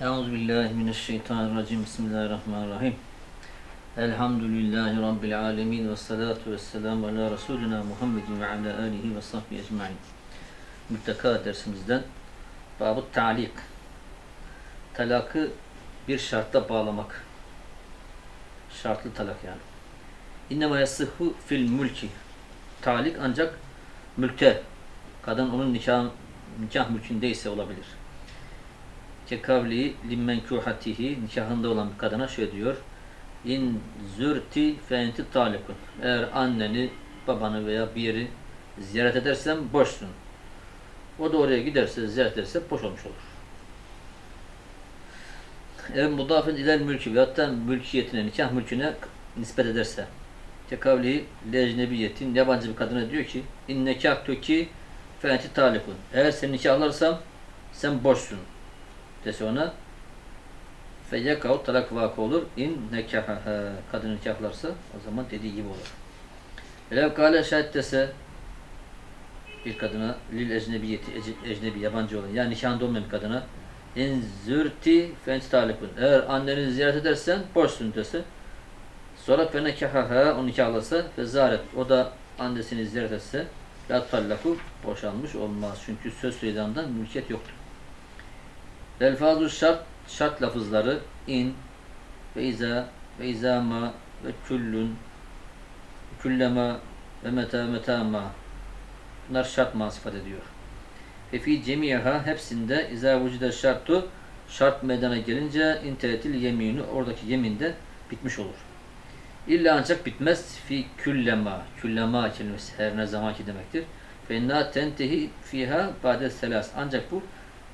Euzu billahi mineşşeytanirracim. Bismillahirrahmanirrahim. Elhamdülillahi rabbil alamin ve salatu vesselam ala resulina Muhammedin ve ala alihi ve sahbihi ecmaîn. Mutlaka dersimizden Babı Ta'lik. Talakı bir şartla bağlamak. Şartlı talak yani. İnnemâ yasıhhu fil mülki. Talik ancak mülkte. Kadın onun nikah, nikah mülkündeyse olabilir. Kekavli limmenkuhatihi nikahında olan bir kadına şöyle diyor. İn zürti fe enti talikun. Eğer anneni, babanı veya bir yeri ziyaret edersen boşsun. O da oraya giderse, ziyaret ederse boş olmuş olur. Ev mudafen iler mülkü ve hatta mülkiyetine, nikah mülküne nispet ederse. Kekavli lecnebiyetin yabancı bir kadına diyor ki in nekahtuki fe enti talikun. Eğer seni nikahlarsam sen boşsun dese ona feyyekav talak vakı olur. İn nekahaha kadın nikahlarsa o zaman dediği gibi olur. Velev kâle şahit dese bir kadına lil ecnebiyeti ecnebi yabancı olan yani nikahında olmayan bir kadına in zürti fent talikun eğer anneni ziyaret edersen boşsun dese sonra fe nekahaha o nikahlasa ve zaret o da annesini ziyaret etse la tallaku boşanmış olmaz. Çünkü söz söylediği andan mülkiyet yoktur. Elfazu şart, şart lafızları in ve iza ve izama ve küllün küllema ve meta metama bunlar şart masifat ediyor. Ve fi cemiyaha hepsinde iza vücude şartu şart meydana gelince interetil yemini oradaki yeminde bitmiş olur. İlla ancak bitmez fi küllema küllema kelimesi her ne zamanki demektir. Fe inna tentehi fiha ba'de selas ancak bu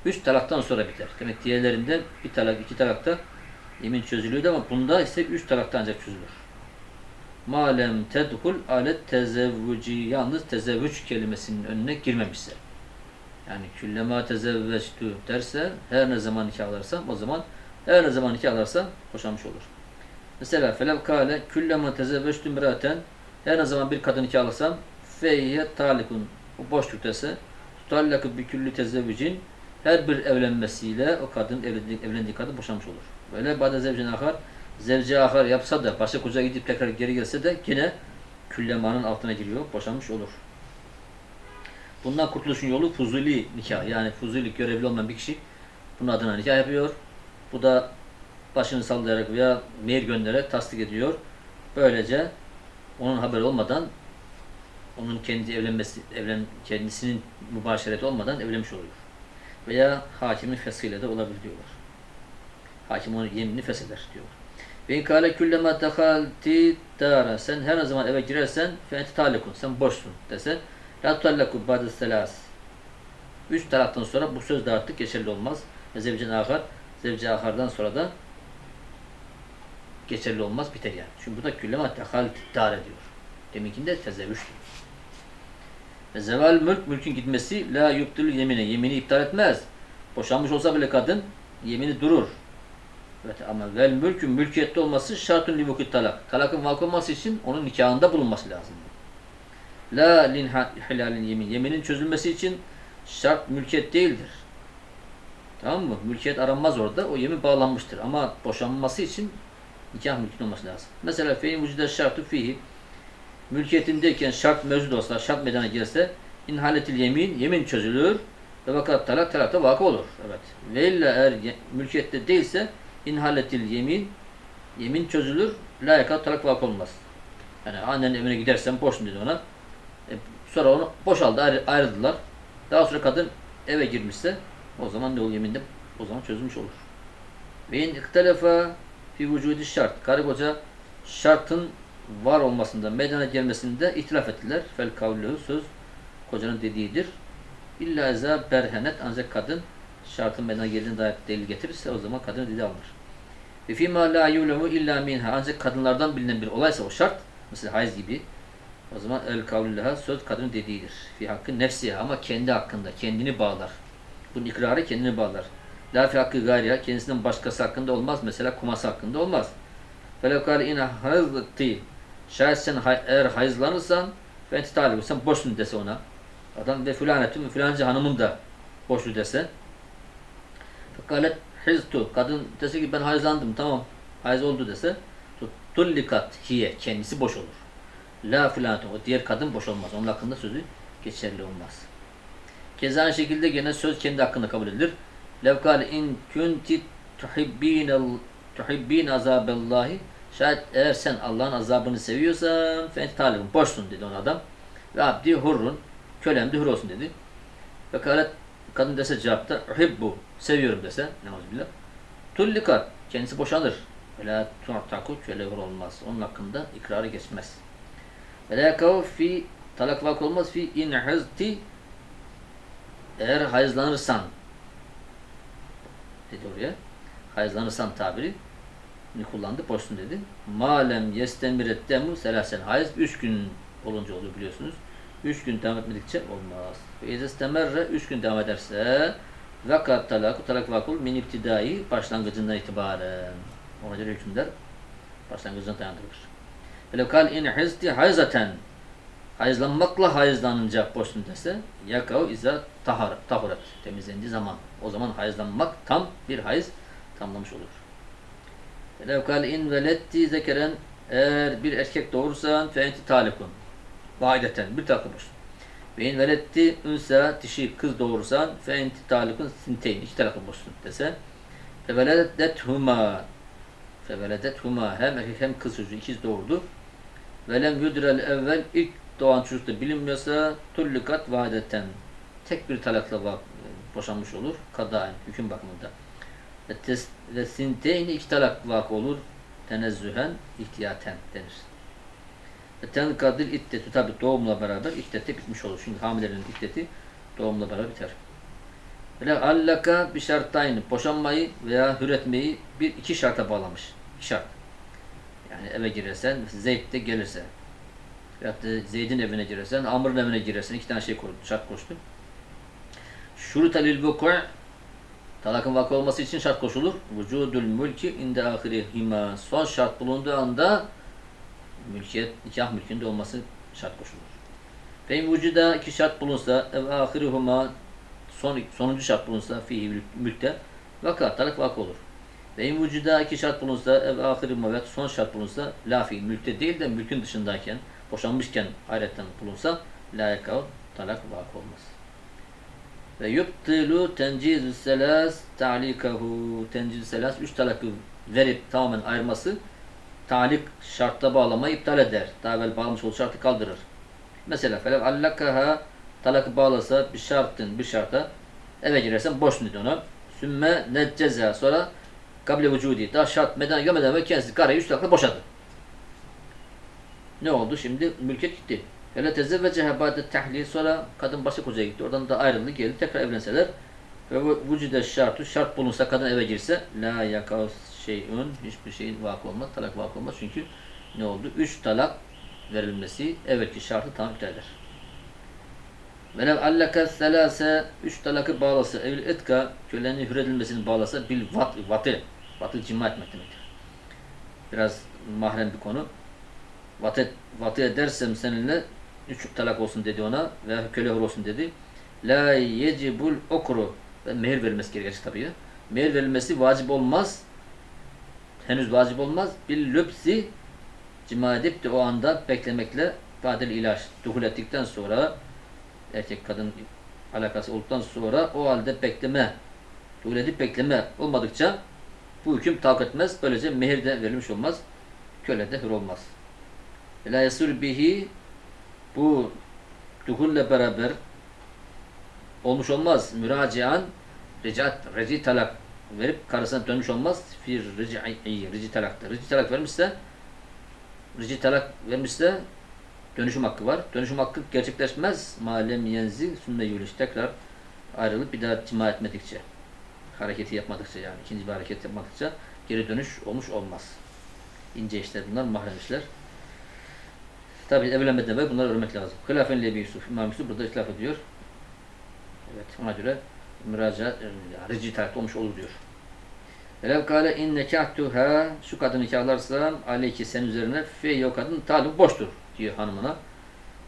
Üç talaktan sonra biter. Demek diğerlerinde bir talak, iki talakta yemin çözülüyordu ama bunda ise üç talakta ancak çözülür. Malem tedhul alet tezevvüci yalnız tezevvüç kelimesinin önüne girmemişse. Yani küllema tezevveçtü derse her ne zaman nikahlarsam o zaman her ne zaman nikahlarsam boşanmış olur. Mesela felev kâle küllema tezevveçtü miraten her ne zaman bir kadın nikahlasam feyye talikun o boşluk dese tutallakı bi külli tezevvücin her bir evlenmesiyle o kadın evlendiği, evlendiği kadın boşanmış olur. Böyle bade zevcin ahar zevci ahar yapsa da başka koca gidip tekrar geri gelse de yine küllemanın altına giriyor, boşanmış olur. Bundan kurtuluşun yolu fuzuli nikah. Yani fuzuli görevli olmayan bir kişi bunun adına nikah yapıyor. Bu da başını sallayarak veya mail göndererek tasdik ediyor. Böylece onun haberi olmadan onun kendi evlenmesi, evlen kendisinin mübaşereti olmadan evlenmiş oluyor veya hakimin feshıyla da olabilir diyorlar. Hakim onun yeminini fesheder diyorlar. Ve in kâle küllema dehalti dâra sen her zaman eve girersen fe enti talikun sen boşsun dese la tutallaku ba'de selas üç taraftan sonra bu söz de artık geçerli olmaz. Ve zevcin ahar zevci ahardan sonra da geçerli olmaz biter yani. Çünkü bu da küllema dehalti dâra diyor. Deminkinde tezevvüç diyor. Ve zeval mülk, mülkün gitmesi la yubdül yemine. Yemini iptal etmez. Boşanmış olsa bile kadın yemini durur. Evet ama vel mülkün mülkiyette olması şartun livukit talak. Talakın vakı olması için onun nikahında bulunması lazım. La lin hilalin yemin. Yeminin çözülmesi için şart mülkiyet değildir. Tamam mı? Mülkiyet aranmaz orada. O yemin bağlanmıştır. Ama boşanması için nikah mülkün olması lazım. Mesela feyin vücuda şartı fihi mülkiyetindeyken şart mevcut olsa, şart meydana gelse inhaletil yemin, yemin çözülür ve vakat talak, talakta vakı olur. Evet. Ve illa eğer ye- mülkiyette değilse inhaletil yemin, yemin çözülür, la yakat talak vakı olmaz. Yani annenin evine gidersen boşsun dedi ona. E, sonra onu boşaldı, ayrı, ayrıldılar. Daha sonra kadın eve girmişse o zaman ne olur yeminde o zaman çözülmüş olur. Ve in iktelefa fi vücudi şart. Karı koca şartın var olmasında, meydana gelmesinde ihtilaf ettiler. Fel kavluhu söz kocanın dediğidir. İlla eza berhenet ancak kadın şartın meydana geldiğine dair delil getirirse o zaman kadın dediği alınır. Ve fîmâ lâ yûlemu illa minha ancak kadınlardan bilinen bir olaysa o şart mesela hayız gibi o zaman el kavlullaha söz kadının dediğidir. Fi hakkı nefsiha ama kendi hakkında kendini bağlar. Bunun ikrarı kendini bağlar. La fi hakkı gayriha kendisinden başkası hakkında olmaz. Mesela kuması hakkında olmaz. Felev kâle ine hazıtti Şayet sen eğer hayızlanırsan fenti talibü sen boşsun dese ona. Adam ve fülanetün filanca hanımın da boşlu dese. Fekalet hiztu kadın dese ki ben hayızlandım tamam hayız oldu dese tullikat hiye kendisi boş olur. La filantu o diğer kadın boş olmaz. Onun hakkında sözü geçerli olmaz. Keza aynı şekilde gene söz kendi hakkında kabul edilir. Lev kâle in kunti tuhibbînel tuhibbîn azâbellahi şayet eğer sen Allah'ın azabını seviyorsan fenti talibun boşsun dedi ona adam. Ve abdi hurrun kölem de hür olsun dedi. Ve kâlet kadın dese cevapta uhibbu seviyorum dese neuzubillah. Tullikat kendisi boşanır. Ve la tu'taku köle hür olmaz. Onun hakkında ikrarı geçmez. Ve la yakav fi talak vak olmaz fi in hızti eğer hayızlanırsan dedi oraya. Hayızlanırsan tabiri kullandı. Boşsun dedi. Malem yestemiret demu selasen hayız üç gün olunca oluyor biliyorsunuz. Üç gün devam etmedikçe olmaz. Ve izestemerre üç gün devam ederse vakat talaku talak vakul min iptidai başlangıcından itibaren. Ona göre hükümler başlangıcından dayandırılır. Velev kal in hizti hayzaten hayızlanmakla hayızlanınca boşsun dese yakav iza tahar, tahuret temizlendiği zaman o zaman hayızlanmak tam bir hayız tamlamış olur. Velev kal in veletti zekeren eğer bir erkek doğurursan fe enti talikun vaideten bir takım boşsun. Ve in veletti ünsa dişi kız doğurursan fe enti talikun sinteyn iki tarafı boşsun dese fe veledet huma fe veledet huma hem erkek hem kız çocuğu ikiz doğurdu. Ve lem yudrel evvel ilk doğan çocuk da bilinmiyorsa tullukat vadeten tek bir talakla boşanmış olur. Kadaen hüküm bakımında. Ve, sinteyni iki talak vak olur. Tenezzühen ihtiyaten denir. Ve tenkadil iddeti tabi doğumla beraber iddeti bitmiş olur. Çünkü hamilenin iddeti doğumla beraber biter. Ve allaka bir şarttayını boşanmayı veya hüretmeyi bir iki şarta bağlamış. İki şart. Yani eve girersen, Zeyd de gelirse. Veyahut da Zeyd'in evine girersen, Amr'ın evine girersen iki tane şey koydu, şart koştu. Şurut lil vuku' talakın vakı olması için şart koşulur. Vücudul mülki inde ahirihima son şart bulunduğu anda mülkiyet, nikah mülkünde olması şart koşulur. Ve vücuda iki şart bulunsa ev ahirihuma son, sonuncu şart bulunsa fihi mülkte vaka, talak vakı olur. Ve in vücuda iki şart bulunsa ev ahiri evet son şart bulunsa la fi mülkte değil de mülkün dışındayken boşanmışken hayretten bulunsa la yakav talak vakı olmaz. Ve yubtilu tencizü selas ta'likahu tencizü selas üç talakı verip tamamen ayırması talik şartta bağlamayı iptal eder. Daha evvel bağlamış olduğu şartı kaldırır. Mesela felev allakaha talakı bağlasa bir şartın bir şarta eve girersen boş dedi ona. Sümme necceza sonra Kable vücudi. Daha şart meden görmeden ve kendisi karayı üst tarafına boşadı. Ne oldu? Şimdi mülkiyet gitti. Hele tezevvece hebadet tahlil sonra kadın başka kocaya gitti. Oradan da ayrıldı geldi. Tekrar evlenseler ve vücude şartı şart bulunsa kadın eve girse la yakav şeyün hiçbir şeyin vakı olmaz. Talak vakı olmaz. Çünkü ne oldu? Üç talak verilmesi evvelki şartı tam iptal eder. Velev allaka selase üç talakı bağlasa evl etka kölenin hür edilmesini bağlasa bil vat vatı vatı cima etmek demektir. Biraz mahrem bir konu. Vatı, vatı edersem seninle üç talak olsun dedi ona veya köle hür olsun dedi. La yecibul okru ve mehir verilmesi gerekir tabii. Mehir verilmesi vacip olmaz. Henüz vacip olmaz. Bil lübsi cima edip de o anda beklemekle badel ilaç duhul ettikten sonra erkek kadın alakası olduktan sonra o halde bekleme, duhul edip bekleme olmadıkça bu hüküm takip etmez. Böylece mehir de verilmiş olmaz. Köle de hür olmaz. La yasul bihi bu duhulle beraber olmuş olmaz. Müracian ricat, reci talak verip karısına dönmüş olmaz. Fir rici, rici talakta. Rici talak vermişse rici talak vermişse dönüşüm hakkı var. Dönüşüm hakkı gerçekleşmez. Malem yenzi sünne yürüyüş. Tekrar ayrılıp bir daha cima etmedikçe. Hareketi yapmadıkça yani. ikinci bir hareket yapmadıkça geri dönüş olmuş olmaz. İnce işler bunlar, mahrem işler. Tabi evlenmeden evvel bunları öğrenmek lazım. Hilafen Lebi Yusuf, İmam Yusuf burada itlaf ediyor. Evet, ona göre müracaat, yani rici tarihte olmuş olur diyor. Velev kâle in nekâhtuhâ şu kadını nikahlarsa aleyki sen üzerine fe o kadın talip boştur diyor hanımına.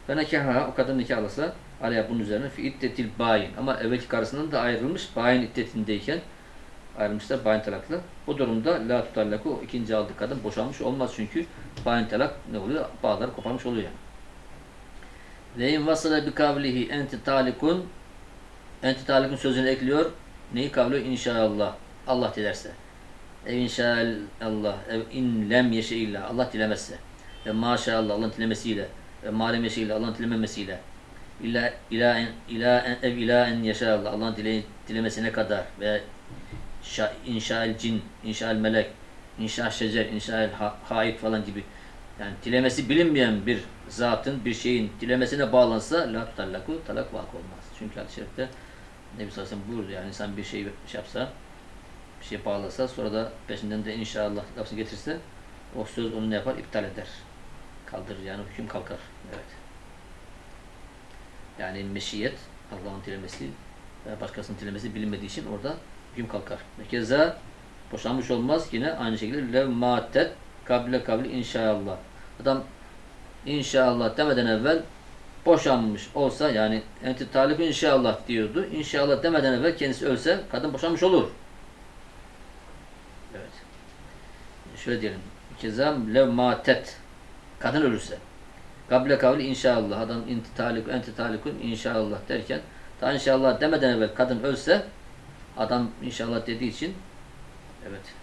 Ve nekâhâ o kadın nikahlarsa aleyha bunun üzerine fi iddetil bayin. Ama evvelki karısından da ayrılmış bayin iddetindeyken ayrılmışlar bayin talaklı. Bu durumda la tutallaku ikinci aldığı kadın boşanmış olmaz çünkü bayin talak ne oluyor? Bağları koparmış oluyor yani. Ve in vasala bi kavlihi enti talikun enti talikun sözünü ekliyor. Neyi kavliyor? İnşallah. Allah dilerse. Ev inşallah. Ev in lem yeşe illa. Allah dilemezse. Ve maşallah Allah'ın dilemesiyle. Ve malem yeşe illa. Allah'ın dilememesiyle. İla ila ila ev ila en yaşallah. Allah'ın dile, dilemesine kadar ve inşael cin, inşael melek, inşa şecer, inşael ha, haid falan gibi yani dilemesi bilinmeyen bir zatın, bir şeyin dilemesine bağlansa la tutallaku talak vak olmaz. Çünkü hadis-i şerifte Nebi sallallahu aleyhi yani insan bir şey şey yapsa, bir şey bağlasa sonra da peşinden de inşallah lafını getirse o söz onu ne yapar? İptal eder. Kaldırır yani hüküm kalkar. Evet. Yani meşiyet Allah'ın dilemesi başkasının dilemesi bilinmediği için orada hüküm kalkar. Keza boşanmış olmaz yine aynı şekilde lev matet kable kavli inşallah. Adam inşallah demeden evvel boşanmış olsa yani enti talip inşallah diyordu. İnşallah demeden evvel kendisi ölse kadın boşanmış olur. Evet. Şöyle diyelim. Keza lev matet kadın ölürse Kable kavli inşallah. Adam inti talik, enti talikun inşallah derken ta inşallah demeden evvel kadın ölse adam inşallah dediği için evet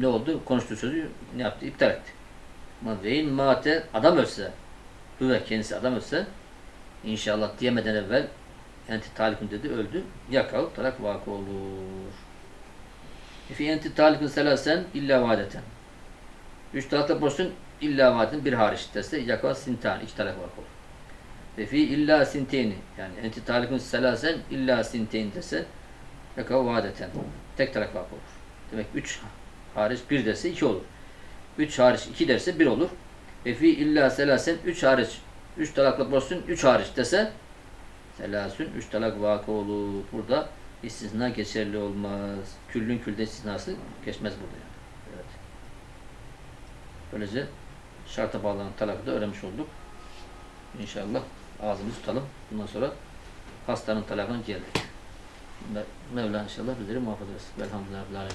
ne oldu? Konuştuğu sözü ne yaptı? İptal etti. Ama veyin mate adam ölse Hüve kendisi adam ölse inşallah diyemeden evvel enti talikun dedi öldü. Yakav talak vakı olur. Fi enti talikun selasen illa vadeten. Üç talakta borçsun illa vadin bir hariç dese yakav sintan iki talak vakı olur. Ve fi illa sinteyni yani enti talikun selasen illa sinteyn dese yakav vadeten. Tek talak vakı olur. Demek üç hariç bir derse iki olur. Üç hariç iki derse bir olur. Ve fi illa selasen üç hariç üç talakla borçsun üç hariç dese selasün üç talak vakı olur. Burada istisna geçerli olmaz. Küllün külde istisnası geçmez burada yani. Evet. Böylece şarta bağlanan talakı da öğrenmiş olduk. İnşallah ağzımızı tutalım. Bundan sonra hastanın talakına geldik. Mevla inşallah bizleri muhafaza etsin. Velhamdülillah.